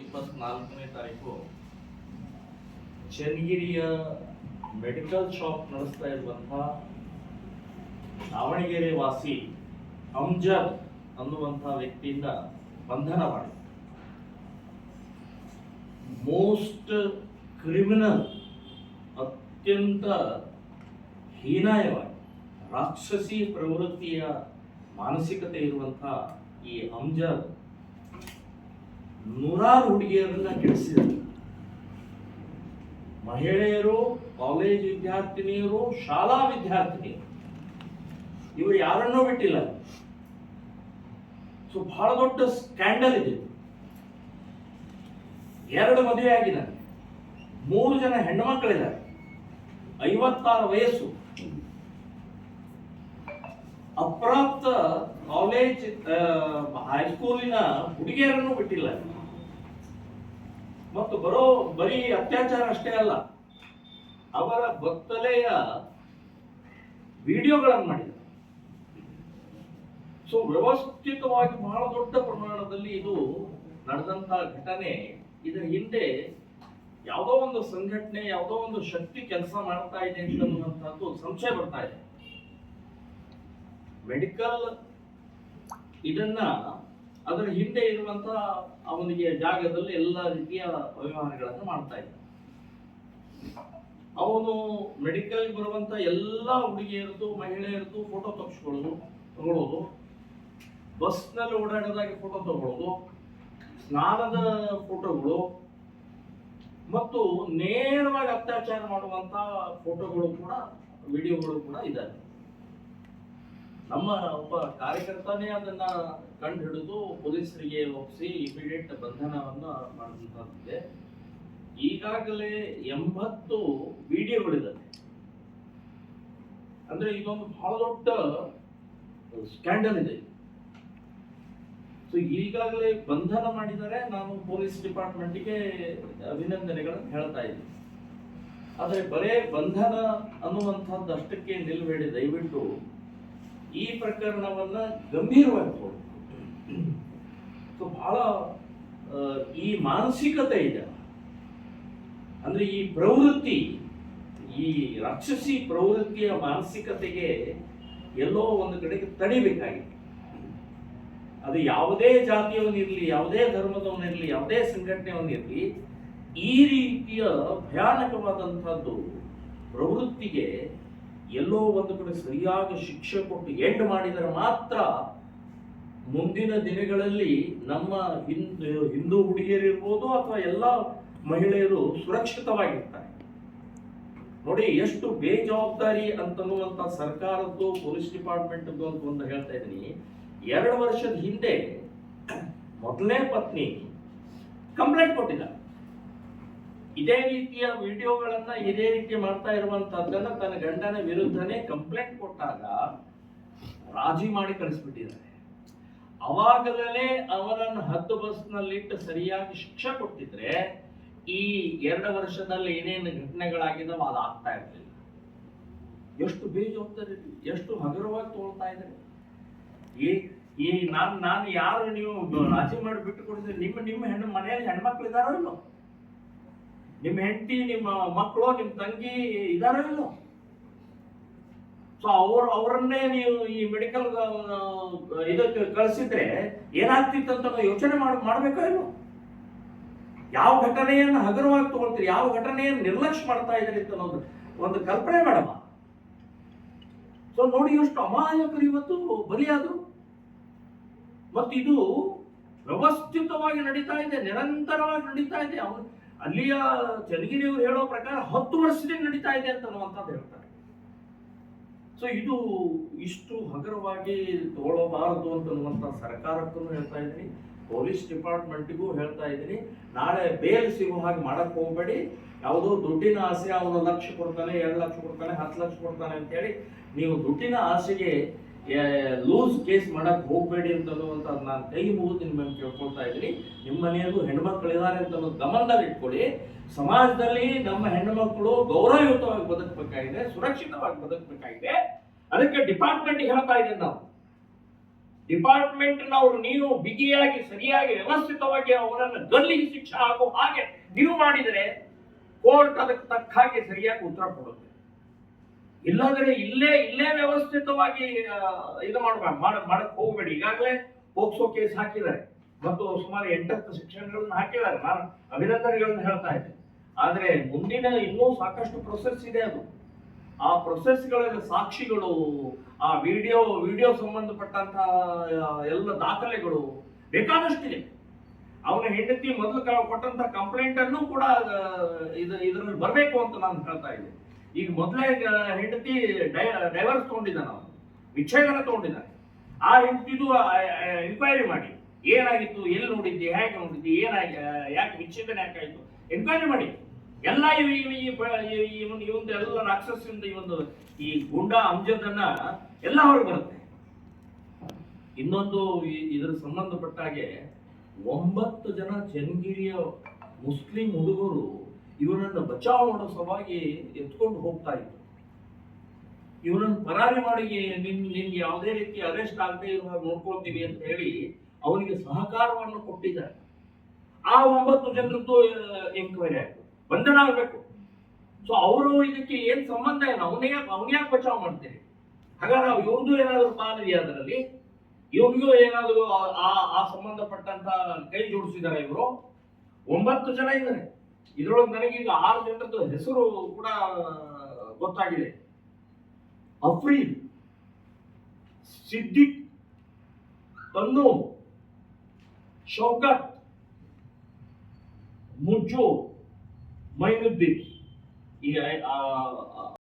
ಇಪ್ಪತ್ನಾಲ್ಕನೇ ತಾರೀಕು ಚನ್ನಗಿರಿಯ medical shop ನಡೆಸ್ತಾ ಇರುವಂತಹ ದಾವಣಗೆರೆ ವಾಸಿ ಅಮ್ಜದ್ ಅನ್ನುವಂತಹ ವ್ಯಕ್ತಿಯಿಂದ ಬಂಧನ ಮಾಡಿ ಮೋಸ್ಟ್ ಕ್ರಿಮಿನಲ್ ಅತ್ಯಂತ ಹೀನಾಯವಾಗಿ, ರಾಕ್ಷಸಿ ಪ್ರವೃತ್ತಿಯ ಮಾನಸಿಕತೆ ಇರುವಂತಹ ಈ ಅಮ್ಜದ್ ನೂರಾರು ಹುಡುಗಿಯರನ್ನ ಕೆಡಿಸಿದರು. ಮಹಿಳೆಯರು ಕಾಲೇಜ್ ವಿದ್ಯಾರ್ಥಿನಿಯರು, ಶಾಲಾ ವಿದ್ಯಾರ್ಥಿನಿಯರು. ಇವರು ಯಾರನ್ನೂ ಬಿಟ್ಟಿಲ್ಲ. ಸೊ ಬಹಳ ದೊಡ್ಡ ಸ್ಕ್ಯಾಂಡಲ್ ಇದೆ. ಎರಡು ಮದುವೆ ಆಗಿದ್ದಾರೆ ಮೂರು ಜನ ಹೆಣ್ಣು ಮಕ್ಕಳಿದ್ದಾರೆ. ಐವತ್ತಾರು ವಯಸ್ಸು. ಅಪ್ರಾಪ್ತ ಕಾಲೇಜ್ ಹೈಸ್ಕೂಲಿನ ಹುಡುಗಿಯರನ್ನು ಬಿಟ್ಟಿಲ್ಲ. ಮತ್ತು ಬರೋ, ಬರೀ ಅತ್ಯಾಚಾರ ಅಷ್ಟೇ ಅಲ್ಲ, ಅವರ ಬತ್ತಲೆಯ ವಿಡಿಯೋಗಳನ್ನು ಮಾಡಿದ ಸೊ ವ್ಯವಸ್ಥಿತವಾಗಿ ಬಹಳ ದೊಡ್ಡ ಪ್ರಮಾಣದಲ್ಲಿ ಇದು ನಡೆದಂತಹ ಘಟನೆ ಇದರ ಹಿಂದೆ ಯಾವುದೋ ಒಂದು ಸಂಘಟನೆ, ಯಾವುದೋ ಒಂದು ಶಕ್ತಿ ಕೆಲಸ ಮಾಡ್ತಾ ಇದೆ ಅಂತನ್ನುವಂಥದ್ದು ಸಂಶಯ ಬರ್ತಾ ಇದೆ. ಮೆಡಿಕಲ್ ಇದನ್ನ ಅದರ ಹಿಂದೆ ಇರುವಂತ ಅವನಿಗೆ ಜಾಗದಲ್ಲಿ ಎಲ್ಲ ರೀತಿಯ ವ್ಯವಹಾರಗಳನ್ನು ಮಾಡ್ತಾ ಇದ್ದ. ಅವನು ಮೆಡಿಕಲ್ ಬರುವಂತ ಎಲ್ಲ ಹುಡುಗಿಯರದು ಮಹಿಳೆಯರದು ಫೋಟೋ ತಗ್ಸ್ಕೊಳ್ಳೋದು ತಗೊಳ್ಳೋದು. ಬಸ್ನಲ್ಲಿ ಓಡಾಡೋದಾಗಿ ಫೋಟೋ ತಗೊಳ್ಳೋದು. ಸ್ನಾನದ ಫೋಟೋಗಳು ಮತ್ತು ನೇರವಾಗಿ ಅತ್ಯಾಚಾರ ಮಾಡುವಂತ ಫೋಟೋಗಳು ಕೂಡ ವಿಡಿಯೋಗಳು ಕೂಡ ಇದ್ದಾವೆ. ನಮ್ಮ ಒಬ್ಬ ಕಾರ್ಯಕರ್ತನೇ ಅದನ್ನ ಕಂಡು ಹಿಡಿದು ಪೊಲೀಸರಿಗೆ ಒಪ್ಪಿಸಿ ಇಮಿಡಿಯೇಟ್ ಬಂಧನವನ್ನ ಮಾಡಿದೆ ಈಗಾಗಲೇ ಎಂಬತ್ತು ವಿಡಿಯೋಗಳಿದ್ದಾವೆ ಅಂದ್ರೆ ಇದೊಂದು ಬಹಳ ದೊಡ್ಡ ಸ್ಕ್ಯಾಂಡಲ್ ಇದೆ. ಸೊ ಈಗಾಗಲೇ ಬಂಧನ ಮಾಡಿದರೆ ನಾನು ಪೊಲೀಸ್ ಡಿಪಾರ್ಟ್ಮೆಂಟ್ಗೆ ಅಭಿನಂದನೆಗಳನ್ನು ಹೇಳ್ತಾ ಇದ್ದೀನಿ. ಆದರೆ ಬರೇ ಬಂಧನ ಅನ್ನುವಂಥದ್ದು ಅಷ್ಟಕ್ಕೆ ನಿಲ್ಬೇಡಿ ದಯವಿಟ್ಟು ಈ ಪ್ರಕರಣವನ್ನ ಗಂಭೀರವಾಗಿ ಸೊ ಬಹಳ ಈ ಮಾನಸಿಕತೆ ಇದೆ. ಅಂದ್ರೆ ಈ ಪ್ರವೃತ್ತಿ, ಈ ರಾಕ್ಷಸಿ ಪ್ರವೃತ್ತಿಯ ಮಾನಸಿಕತೆಗೆ ಎಲ್ಲೋ ಒಂದು ಕಡೆಗೆ ತಡಿಬೇಕಾಗಿತ್ತು. ಅದು ಯಾವುದೇ ಜಾತಿಯವನಿರಲಿ, ಯಾವುದೇ ಧರ್ಮದವನಿರಲಿ, ಯಾವುದೇ ಸಂಘಟನೆಯವನಿರಲಿ, ಈ ರೀತಿಯ ಭಯಾನಕವಾದಂಥದ್ದು ಪ್ರವೃತ್ತಿಗೆ ಎಲ್ಲೋ ಒಂದು ಕಡೆ ಸರಿಯಾಗಿ ಶಿಕ್ಷೆ ಕೊಟ್ಟು ಎಂಡ್ ಮಾಡಿದರೆ ಮಾತ್ರ ಮುಂದಿನ ದಿನಗಳಲ್ಲಿ ನಮ್ಮ ಹಿಂದೂ ಹಿಂದೂ ಹುಡುಗಿಯರಿರ್ಬೋದು ಅಥವಾ ಎಲ್ಲ ಮಹಿಳೆಯರು ಸುರಕ್ಷಿತವಾಗಿರ್ತಾರೆ. ನೋಡಿ, ಎಷ್ಟು ಬೇಜವಾಬ್ದಾರಿ ಅಂತನ್ನುವಂತ ಸರ್ಕಾರದ್ದು, ಪೊಲೀಸ್ ಡಿಪಾರ್ಟ್ಮೆಂಟ್ ಅಂತ ಒಂದು ಹೇಳ್ತಾ ಇದ್ದೀನಿ. ಎರಡು ವರ್ಷದ ಹಿಂದೆ ಮೊದಲನೇ ಪತ್ನಿ ಕಂಪ್ಲೇಂಟ್ ಕೊಟ್ಟಿದ್ದಾರೆ. ಇದೇ ರೀತಿಯ ವಿಡಿಯೋಗಳನ್ನ ಇದೇ ರೀತಿ ಮಾಡ್ತಾ ಇರುವಂತದ್ದನ್ನ ತನ್ನ ಗಂಡನ ವಿರುದ್ಧನೇ ಕಂಪ್ಲೇಂಟ್ ಕೊಟ್ಟಾಗ ರಾಜಿ ಮಾಡಿ ಕಳಿಸ್ಬಿಟ್ಟಿದ್ದಾರೆ. ಅವಾಗಲೇ ಅವನನ್ನು ಹತ್ತು ಬಸ್ನಲ್ಲಿಟ್ಟು ಸರಿಯಾಗಿ ಶಿಕ್ಷೆ ಕೊಟ್ಟಿದ್ರೆ ಈ ಎರಡು ವರ್ಷದಲ್ಲಿ ಏನೇನು ಅದು ಆಗ್ತಾ ಇರಲಿಲ್ಲ. ಎಷ್ಟು ಬೇಜವಾಬ್ದಾರಿ ಎಷ್ಟು ಹಗುರವಾಗಿ ತಗೊಳ್ತಾ ಇದ್ರೆ ಈ ಈ ನಾನು ನಾನು ಯಾರು ನೀವು ರಾಜಿ ಮಾಡಿ ಬಿಟ್ಟು ಕೊಡಿದ್ರೆ ನಿಮ್ಮ ನಿಮ್ಮ ಹೆಣ್ಣು ಮನೆಯಲ್ಲಿ ಹೆಣ್ಮಕ್ಳು ಇದಾರೋ ಇಲ್ಲೋ? ನಿಮ್ಮ ಹೆಂಡತಿ, ನಿಮ್ಮ ಮಕ್ಕಳು, ನಿಮ್ಮ ತಂಗಿ ಇದಾರೋ ಇಲ್ಲೋ ಸೊ ಅವ್ರ, ಅವರನ್ನೇ ನೀವು ಈ ಮೆಡಿಕಲ್ ಇದಕ್ಕೆ ಕಳಿಸಿದ್ರೆ ಏನಾಗ್ತಿತ್ತು ಅಂತ ಯೋಚನೆ ಮಾಡ್, ಮಾಡಬೇಕೋ ಇಲ್ಲೋ ಯಾವ ಘಟನೆಯನ್ನು ಹಗುರವಾಗಿ ತಗೊಳ್ತೀರಿ, ಯಾವ ಘಟನೆಯನ್ನು ನಿರ್ಲಕ್ಷ್ಯ ಮಾಡ್ತಾ ಇದ್ರಿ ಅಂತ ಅನ್ನೋದು ಒಂದು ಕಲ್ಪನೆ ಮಾಡಮ್ಮ ಸೊ ನೋಡಿ ಎಷ್ಟು ಅಮಾಯಕರು ಇವತ್ತು ಬಲಿಯಾದ್ರು. ಮತ್ತಿದು ವ್ಯವಸ್ಥಿತವಾಗಿ ನಡೀತಾ ಇದೆ, ನಿರಂತರವಾಗಿ ನಡೀತಾ ಇದೆ. ಅವನು ಅಲ್ಲಿಯ ಚನ್ನಗಿರಿಯವರು ಹೇಳೋ ಪ್ರಕಾರ ಹತ್ತು ವರ್ಷದಿಂದ ನಡೀತಾ ಇದೆ ಅಂತ ಅನ್ನುವಂಥದ್ದು ಹೇಳ್ತಾರೆ. ಸೊ ಇದು ಇಷ್ಟು ಹಗುರವಾಗಿ ತಗೊಳ್ಳಬಾರದು ಅಂತನ್ನುವಂಥ ಸರ್ಕಾರಕ್ಕೂ ಹೇಳ್ತಾ ಇದ್ದೀನಿ. ಪೊಲೀಸ್ ಡಿಪಾರ್ಟ್ಮೆಂಟ್ಗೂ ಹೇಳ್ತಾ ಇದ್ದೀನಿ. ನಾಳೆ ಬೇಲ್ ಸಿಗೋ ಹಾಗೆ ಮಾಡಕ್ಕೆ ಹೋಗಬೇಡಿ. ಯಾವುದೋ ದುಡ್ಡಿನ ಆಸೆ, ಅವನು ಲಕ್ಷ ಕೊಡ್ತಾನೆ, ಎರಡು ಲಕ್ಷ ಕೊಡ್ತಾನೆ, ಹತ್ತು ಲಕ್ಷ ಕೊಡ್ತಾನೆ ಅಂತೇಳಿ ನೀವು ದುಡ್ಡಿನ ಆಸೆಗೆ ಲೂಸ್ ಕೇಸ್ ಮಾಡಕ್ ಹೋಗ್ಬೇಡಿ ಅಂತ ನಾನು ಕೈ ಮುಗಿದು ನಿಮ್ಮನ್ನು ಕೇಳ್ಕೊಳ್ತಾ ಇದ್ದೀನಿ. ನಿಮ್ಮ ಮನೆಯಲ್ಲೂ ಹೆಣ್ಮಕ್ಳಿದ್ದಾರೆ ಅಂತ ಗಮನದಲ್ಲಿ ಇಟ್ಕೊಳ್ಳಿ. ಸಮಾಜದಲ್ಲಿ ನಮ್ಮ ಹೆಣ್ಣುಮಕ್ಕಳು ಗೌರವಯುತವಾಗಿ ಬದುಕಬೇಕಾಗಿದೆ, ಸುರಕ್ಷಿತವಾಗಿ ಬದುಕಬೇಕಾಗಿದೆ. ಅದಕ್ಕೆ ಡಿಪಾರ್ಟ್ಮೆಂಟ್ ಹೇಳ್ತಾ ಇದ್ದೀನಿ ನಾವು. ಡಿಪಾರ್ಟ್ಮೆಂಟ್ನವರು ನೀವು ಬಿಗಿಯಾಗಿ, ಸರಿಯಾಗಿ, ವ್ಯವಸ್ಥಿತವಾಗಿ ಅವರನ್ನು ಗಲ್ಲಿಗೆ ಶಿಕ್ಷೆ ಹಾಗೂ ಹಾಗೆ ನೀವು ಮಾಡಿದರೆ ಕೋರ್ಟ್ ಅದಕ್ಕೆ ತಕ್ಕ ಹಾಗೆ ಸರಿಯಾಗಿ ಉತ್ತರ ಕೊಡುತ್ತೆ. ಇಲ್ಲಾಂದ್ರೆ ಇಲ್ಲೇ ಇಲ್ಲೇ ವ್ಯವಸ್ಥಿತವಾಗಿ ಇದು ಮಾಡಬೇಡ ಮಾಡ, ಮಾಡಕ್ ಹೋಗಬೇಡಿ. ಈಗಾಗಲೇ ಪೋಕ್ಸೋ ಕೇಸ್ ಹಾಕಿದ್ದಾರೆ. ಮತ್ತು ಸುಮಾರು ಎಂಟತ್ತು ಶಿಕ್ಷಣಗಳನ್ನು ಹಾಕಿದ್ದಾರೆ. ನಾನು ಅಭಿನಂದನೆಗಳನ್ನು ಹೇಳ್ತಾ ಇದ್ದೆ ಆದ್ರೆ ಮುಂದಿನ ಇನ್ನೂ ಸಾಕಷ್ಟು ಪ್ರೊಸೆಸ್ ಇದೆ ಅದು. ಆ ಪ್ರೊಸೆಸ್ಗಳಲ್ಲಿ ಸಾಕ್ಷಿಗಳು, ಆ ವಿಡಿಯೋ ವಿಡಿಯೋ ಸಂಬಂಧಪಟ್ಟಂತ ಎಲ್ಲ ದಾಖಲೆಗಳು ಬೇಕಾದಷ್ಟಿದೆ. ಅವನ ಹೆಂಡತಿ ಮೊದಲು ಕೊಟ್ಟಂತ ಕಂಪ್ಲೇಂಟ್ ಅನ್ನು ಕೂಡ ಇದರಲ್ಲಿ ಬರಬೇಕು ಅಂತ ನಾನು ಹೇಳ್ತಾ ಇದ್ದೆ ಈಗ ಮೊದಲೇ ಹೆಂಡತಿ ಡೈವರ್ಸ್ ತಗೊಂಡಿದ್ದಾನೆ ಅವನು. ವಿಚ್ಛೇದನ ತಗೊಂಡಿದ್ದಾನೆ. ಆ ಹೆಂಡತಿದು ಎನ್ಕ್ವೈರಿ ಮಾಡಿ. ಏನಾಗಿತ್ತು, ಎಲ್ಲಿ ನೋಡಿದ್ದಿ, ಹೇಗೆ ನೋಡಿದ್ದಿ, ಏನಾಗಿ ಯಾಕೆ ವಿಚ್ಛೇದನ ಯಾಕಾಯಿತು ಎನ್ಕ್ವೈರಿ ಮಾಡಿ. ಎಲ್ಲ ಇವ್- ಇವ್- ಈ ಬ- ಈ- ಈ ಒಂದು ಈ ಒಂದು ಎಲ್ಲ ರಾಕ್ಷಸಿಂದ ಈ ಒಂದು ಈ ಗುಂಡಾ ಅಂಜದನ್ನ ಎಲ್ಲ ಹೊರಗೆ ಬರುತ್ತೆ. ಇನ್ನೊಂದು ಇದರ ಸಂಬಂಧಪಟ್ಟ ಹಾಗೆ ಒಂಬತ್ತು ಜನ ಚನ್ನಗಿರಿಯ ಮುಸ್ಲಿಂ ಹುಡುಗರು ಇವನನ್ನು ಬಚಾವ್ ಮಾಡೋ ಸಲುವಾಗಿ ಎತ್ಕೊಂಡು ಹೋಗ್ತಾ ಇದ್ರು ಇವನನ್ನು ಪರಾರಿ ಮಾಡಿ ನಿನ್ ನಿನ್ಗೆ ಯಾವುದೇ ರೀತಿ ಅರೆಸ್ಟ್ ಆಗದೆ ಇರುವ ನೋಡ್ಕೊಳ್ತೀವಿ ಅಂತ ಹೇಳಿ ಅವನಿಗೆ ಸಹಕಾರವನ್ನು ಕೊಟ್ಟಿದ್ದಾರೆ. ಆ ಒಂಬತ್ತು ಜನರದ್ದು ಎಂಕ್ವೈರಿ ಆಯ್ತು. ಬಂಧನ ಆಗಬೇಕು. ಸೊ ಅವರು ಇದಕ್ಕೆ ಏನ್ ಸಂಬಂಧ ಏನು? ಅವನೇ ಅವನ್ಯಾಕೆ ಬಚಾವ್ ಮಾಡ್ತೀರಿ? ಹಾಗಾದ್ರೆ ಇವ್ರದ್ದು ಏನಾದ್ರು ಪಾಲಿದೆಯಾ ಅದರಲ್ಲಿ? ಇವ್ರಿಗೂ ಏನಾದರೂ ಆ ಆ ಸಂಬಂಧಪಟ್ಟಂತ ಕೈ ಜೋಡಿಸಿದಾರೆ ಇವರು? ಒಂಬತ್ತು ಜನ ಇದ್ದಾರೆ. ಇದ್ರೊಳಗೆ ನನಗೀಗ ಆರು ಜನರದ್ದು ಹೆಸರು ಕೂಡ ಗೊತ್ತಾಗಿದೆ. ಅಫ್ರೀನ್ ಸಿದ್ದಿಕ್ ತನ್ನು ಶೌಕತ್ ಮುಜ್ಜು ಮೈನುದ್ದೀನ್. ಈ